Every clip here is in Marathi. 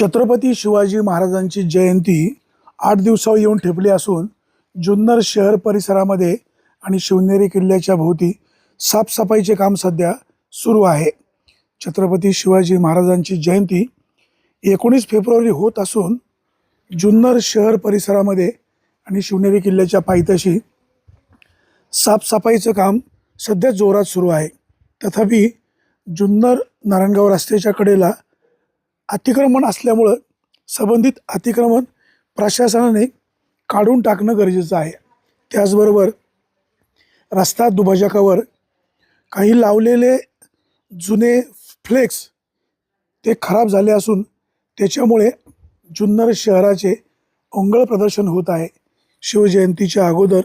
छत्रपती शिवाजी महाराजांची जयंती आठ दिवसावर येऊन ठेपली असून जुन्नर शहर परिसरामध्ये आणि शिवनेरी किल्ल्याच्या भोवती साफसफाईचे काम सध्या सुरू आहे. छत्रपती शिवाजी महाराजांची जयंती एकोणीस फेब्रुवारी होत असून जुन्नर शहर परिसरामध्ये आणि शिवनेरी किल्ल्याच्या पायथ्याशी साफसफाईचं काम सध्या जोरात सुरू आहे. तथापि जुन्नर नारायणगाव रस्त्याच्या कडेला अतिक्रमण असल्यामुळं संबंधित अतिक्रमण प्रशासनाने काढून टाकणं गरजेचं आहे. त्याचबरोबर रस्ता दुभाजकावर काही लावलेले जुने फ्लेक्स ते खराब झाले असून त्याच्यामुळे जुन्नर शहराचे ओंगळ प्रदर्शन होत आहे. शिवजयंतीच्या अगोदर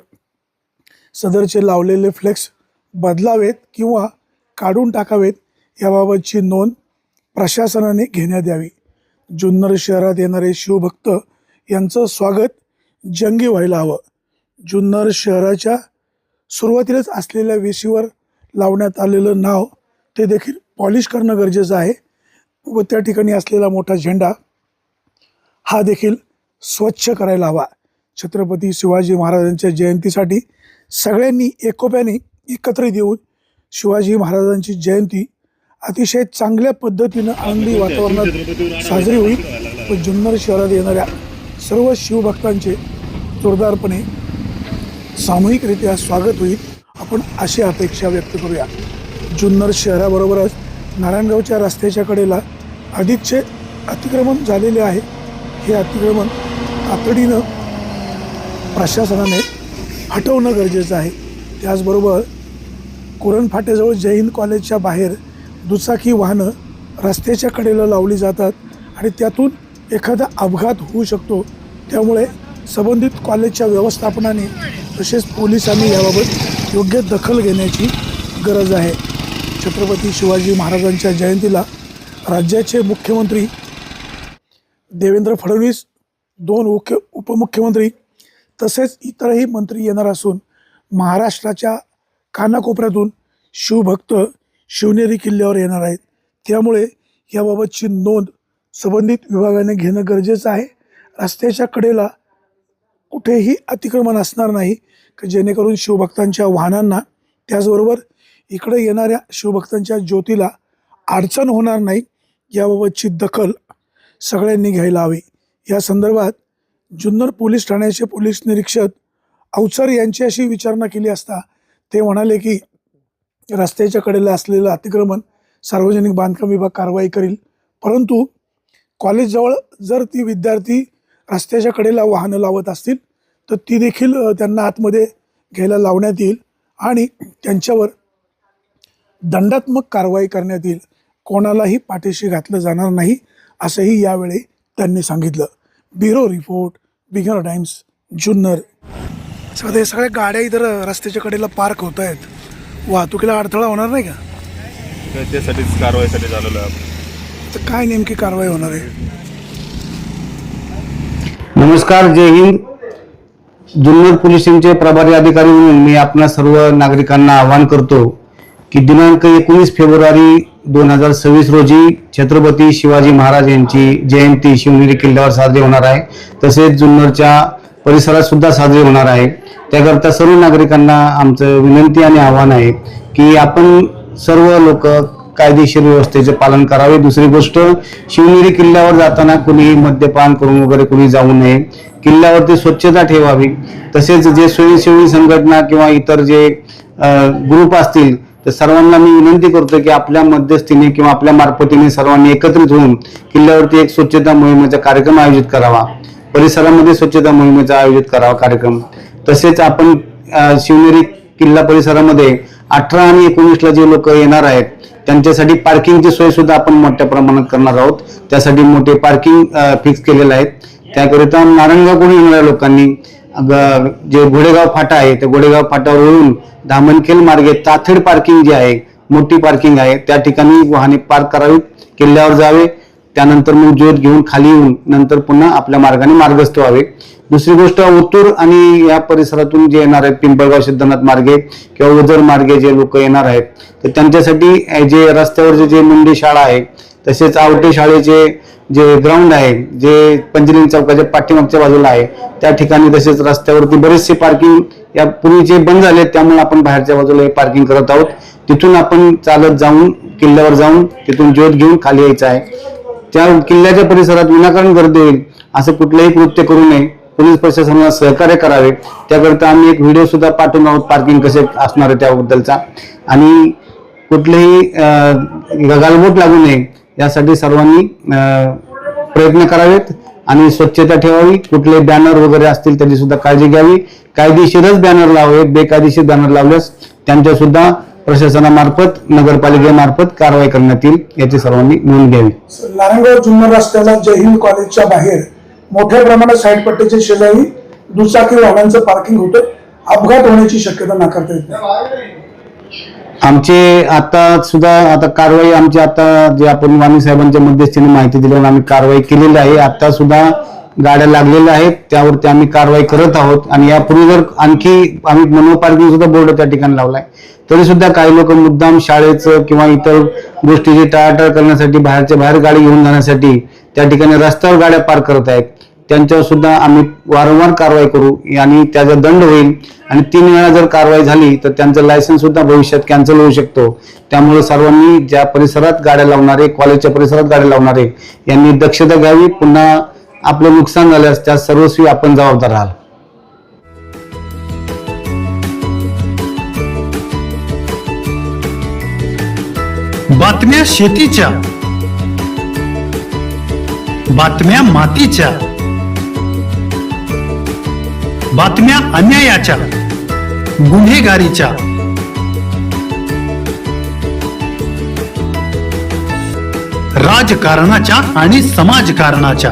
सदरचे लावलेले फ्लेक्स बदलावेत किंवा काढून टाकावेत याबाबतची नोंद प्रशासनाने घेण्यात यावी. जुन्नर शहरात येणारे शिवभक्त यांचं स्वागत जंगी व्हायला हवं. जुन्नर शहराच्या सुरुवातीलाच असलेल्या वेशीवर लावण्यात आलेलं नाव ते देखील पॉलिश करणं गरजेचं आहे व त्या ठिकाणी असलेला मोठा झेंडा हा देखील स्वच्छ करायला हवा. छत्रपती शिवाजी महाराजांच्या जयंतीसाठी सगळ्यांनी एकोप्याने एकत्र येऊन शिवाजी महाराजांची जयंती अतिशय चांगल्या पद्धतीनं आनंदी वातावरणात साजरी होईल. व जुन्नर शहरात येणाऱ्या सर्व शिवभक्तांचे जोरदारपणे सामूहिकरित्या स्वागत होईल. आपण अशी अपेक्षा व्यक्त करूया. जुन्नर शहराबरोबरच नारायणगावच्या रस्त्याच्या कडेला अधिकचे अतिक्रमण झालेले आहे. हे अतिक्रमण तातडीनं प्रशासनाने हटवणं गरजेचं आहे. त्याचबरोबर कुरण फाट्याजवळ जय हिंद कॉलेजच्या बाहेर दुचाकी वाहनं रस्त्याच्या कडेला लावली जातात आणि त्यातून एखादा अपघात होऊ शकतो. त्यामुळे संबंधित कॉलेजच्या व्यवस्थापनाने तसेच पोलिसांनी याबाबत योग्य दखल घेण्याची गरज आहे. छत्रपती शिवाजी महाराजांच्या जयंतीला राज्याचे मुख्यमंत्री देवेंद्र फडणवीस दोन मुख्य उपमुख्यमंत्री तसेच इतरही मंत्री येणार असून महाराष्ट्राच्या कानाकोपऱ्यातून शिवभक्त शिवनेरी किल्ल्यावर येणार आहेत. त्यामुळे याबाबतची नोंद संबंधित विभागाने घेणं गरजेचं आहे. रस्त्याच्या कडेला कुठेही अतिक्रमण असणार नाही की जेणेकरून शिवभक्तांच्या वाहनांना त्याचबरोबर इकडे येणाऱ्या शिवभक्तांच्या ज्योतीला अडचण होणार नाही याबाबतची दखल सगळ्यांनी घ्यायला हवी. या संदर्भात जुन्नर पोलीस ठाण्याचे पोलीस निरीक्षक अवचर यांच्याशी विचारणा केली असता ते म्हणाले की रस्त्याच्या कडेला असलेलं अतिक्रमण सार्वजनिक बांधकाम विभाग कारवाई करील. परंतु कॉलेजजवळ जर ती विद्यार्थी रस्त्याच्या कडेला वाहनं लावत असतील तर ती देखील त्यांना आतमध्ये घ्यायला लावण्यात येईल आणि त्यांच्यावर दंडात्मक कारवाई करण्यात येईल. कोणालाही पाठीशी घातलं जाणार नाही असंही यावेळी त्यांनी सांगितलं. ब्युरो रिपोर्ट बिगर टाइम्स जुन्नर. सध्या सगळ्या गाड्या इतर रस्त्याच्या कडेला पार्क होत आहेत. वाहतुकीला अडथळा होणार नाही का? तर त्यासाठीच कारवाईसाठी झालेलो आहे आपण. तर काय नेमकी कारवाई होणार आहे? नमस्कार जय हिंद. जुन्नर पोलिसांचे प्रभारी अधिकारी म्हणून मी आपणा सर्व नागरिकांना आवाहन करतो की दिनांक एकोणीस फेब्रुवारी दोन हजार सव्वीस रोजी छत्रपती शिवाजी महाराज यांची जयंती शिवनेरी किल्ल्यावर साजरी होणार आहे. तसेच जुन्नरच्या परिसरात सुद्धा साजरी होणार आहे. त्याकरता सर्व नागरिकांना आमचं विनंती आणि आव्हान आहे की आपण सर्व लोक कायदेशीर व्यवस्थेचे पालन करावे. दुसरी गोष्ट शिवनेरी किल्ल्यावर जाताना कुणी मद्यपान करून वगैरे कुणी जाऊ नये. किल्ल्यावरती स्वच्छता ठेवावी. तसेच जे स्वयंसेवी संघटना किंवा इतर जे ग्रुप असतील तर सर्वांना मी विनंती करतो की आपल्या मध्यस्थीने किंवा आपल्या मार्फतीने सर्वांनी एकत्रित होऊन किल्ल्यावरती एक स्वच्छता मोहिमेचा कार्यक्रम आयोजित करावा. परिसरामध्ये स्वच्छता मोहिमेचा आयोजित करावा कार्यक्रम. तसेच आपण शिवनेरी किल्ला परिसरामध्ये अठरा आणि एकोणीसला जे लोक येणार आहेत त्यांच्यासाठी पार्किंगची सोय सुद्धा आपण मोठ्या प्रमाणात करणार आहोत. त्यासाठी मोठे पार्किंग फिक्स केलेले आहेत त्याकरिता नारायणगावकडून येणाऱ्या लोकांनी जे घोडेगाव फाटा आहे त्या घोडेगाव फाटावर वळून धामणखेल मार्गे ताथेड पार्किंग जी आहे मोठी पार्किंग आहे त्या ठिकाणी वाहने पार्क करावीत किल्ल्यावर जावे. त्यानंतर मग ज्योत घेऊन खाली येऊन नंतर पुन्हा आपल्या मार्गाने मार्गस्थ व्हावे. दुसरी गोष्ट ओतूर आणि या परिसरातून जे येणार आहेत पिंपळगाव सिद्धनाथ मार्गे किंवा ओझर मार्गे जे लोक येणार आहेत तर त्यांच्यासाठी जे रस्त्यावरचे जे मुंडी शाळा आहे तसेच आवटे शाळेचे जे ग्राउंड आहे जे पंजरीन चौकाच्या पाठीमागच्या बाजूला आहे त्या ठिकाणी तसेच रस्त्यावरती बरेचसे पार्किंग या पूर्वी जे बंद झाले त्यामुळे आपण बाहेरच्या बाजूला हे पार्किंग करत आहोत. तिथून आपण चालत जाऊन किल्ल्यावर जाऊन तिथून ज्योत घेऊन खाली यायचं आहे. त्या किल्ल्याच्या परिसरात विनाकारण गर्दी होईल असं कुठलंही कृत्य करू नये. पोलीस प्रशासनाला सहकार्य करावे. त्याकरिता आम्ही एक व्हिडिओ सुद्धा पाठवून आहोत पार्किंग कसे असणार आहे त्याबद्दलचा. आणि कुठलेही अं, गालबोट लागू नये यासाठी सर्वांनी प्रयत्न करावेत आणि स्वच्छता ठेवावी. कुठले बॅनर वगैरे असतील त्याची सुद्धा काळजी घ्यावी. कायदेशीरच बॅनर लावावे बेकायदेशीर बॅनर लावल्यास त्यांच्या सुद्धा प्रशासनामार्फत नगरपालिकेमार्फत कारवाई करण्यात येईल याची सर्वांनी नोंद घ्यावी. नारायणगाव जुन्नर रस्त्याला जय हिंद कॉलेजच्या बाहेर मोठ्या प्रमाणात साईड पट्टीच्या शेजारी दुचाकी वाहनांचं पार्किंग होतं. अपघात होण्याची शक्यता नाकारता येत नाही. आमचे आता सुद्धा आता कारवाई आमची आता जे आपण वाणी साहेबांच्या मध्यस्थीने माहिती दिल्यावर आम्ही कारवाई केलेली आहे. आता सुद्धा गाड्या लागलेल्या आहेत त्यावरती आम्ही कारवाई करत आहोत. आणि यापूर्वी जर आणखी आम्ही मनो पार्किंग सुद्धा बोर्ड त्या ठिकाणी लावलाय. तरी सुद्धा काही लोक मुद्दाम शाळेचं किंवा इतर गोष्टीची टाळाटाळ करण्यासाठी बाहेरच्या बाहेर गाडी घेऊन जाण्यासाठी त्या ठिकाणी रस्त्यावर गाड्या पार्क करत आहेत. त्यांच्यावर सुद्धा आम्ही वारंवार कारवाई करू. आणि त्याचा दंड होईल. आणि तीन वेळा जर कारवाई झाली तर त्यांचं लायसन्स सुद्धा भविष्यात कॅन्सल होऊ शकतो. त्यामुळे सर्वांनी ज्या परिसरात गाड्या लावणारे कॉलेजच्या परिसरात गाड्या लावणारे यांनी दक्षता घ्यावी. पुन्हा आपलं नुकसान झाल्यास त्या सर्वस्वी आपण जबाबदार राहाल. बातम्या शेतीच्या. बातम्या मातीच्या. बातम्या अन्यायाच्या. गुन्हेगारीच्या. राजकारणाच्या आणि समाजकारणाच्या.